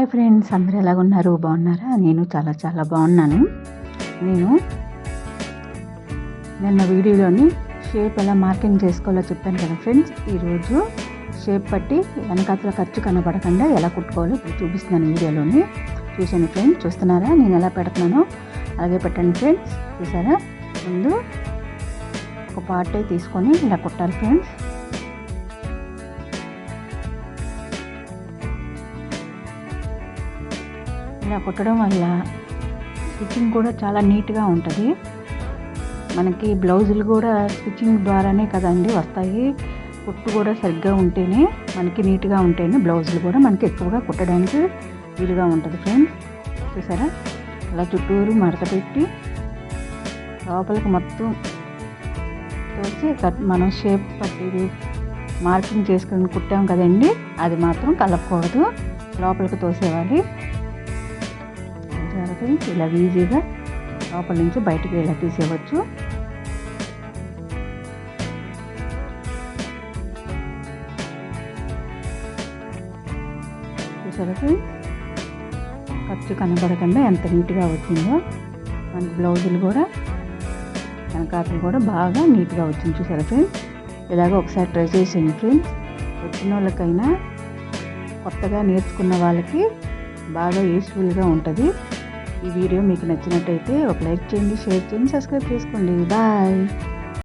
Hi friends అందరూ ఎలాగున్నారు? బాగున్నారా? నేను చాలా చాలా బాగున్నాను. నేను నిన్న వీడియోలోని షేప్ ఎలా మార్కింగ్ చేసుకోవాలో చెప్పాను కదా ఫ్రెండ్స్. ఈరోజు షేప్ పట్టి వెనకాతల ఖర్చు కనబడకుండా ఎలా కుట్టుకోవాలో ఇప్పుడు చూపిస్తున్నాను వీడియోలోని. చూసాను ఫ్రెండ్స్ చూస్తున్నారా? నేను ఎలా పెడుతున్నానో అలాగే పెట్టండి ఫ్రెండ్స్. చూసారా? ముందు ఒక పార్ట్ తీసుకొని ఇలా కుట్టాలి ఫ్రెండ్స్. ఇలా కుట్టడం వల్ల స్టిచ్చింగ్ కూడా చాలా నీట్గా ఉంటుంది. మనకి బ్లౌజులు కూడా స్టిచ్చింగ్ ద్వారానే కదండి వస్తాయి. కుట్టు కూడా సరిగ్గా ఉంటేనే మనకి నీట్గా ఉంటేనే బ్లౌజులు కూడా మనకి ఎక్కువగా కుట్టడానికి వీలుగా ఉంటుంది ఫ్రెండ్స్. చూసారా? అలా చుట్టూరు మడత పెట్టి లోపలికి మొత్తం తోసి కట్ మనం షేప్ పట్టి మార్కింగ్ చేసుకుని కుట్టాం కదండి. అది మాత్రం కలపకూడదు. లోపలికి తోసేవాలి ఫ్రెండ్స్ ఇలా ఈజీగా లోపల నుంచి బయటికి ఇలా తీసేయవచ్చు. చూసారా ఫ్రెండ్స్? ఖర్చు కనబడకుండా ఎంత నీట్గా వచ్చిందో. మనకి బ్లౌజులు కూడా వెనకాతలు కూడా బాగా నీట్గా వచ్చింది. చూసారా ఫ్రెండ్స్? ఇలాగ ఒకసారి ట్రై చేసేయండి ఫ్రెండ్స్. వచ్చిన వాళ్ళకైనా కొత్తగా నేర్చుకున్న వాళ్ళకి బాగా యూస్ఫుల్గా ఉంటుంది. ఈ వీడియో మీకు నచ్చినట్టయితే ఒక లైక్ చేయండి షేర్ చేయండి సబ్స్క్రైబ్ చేసుకోండి. బాయ్.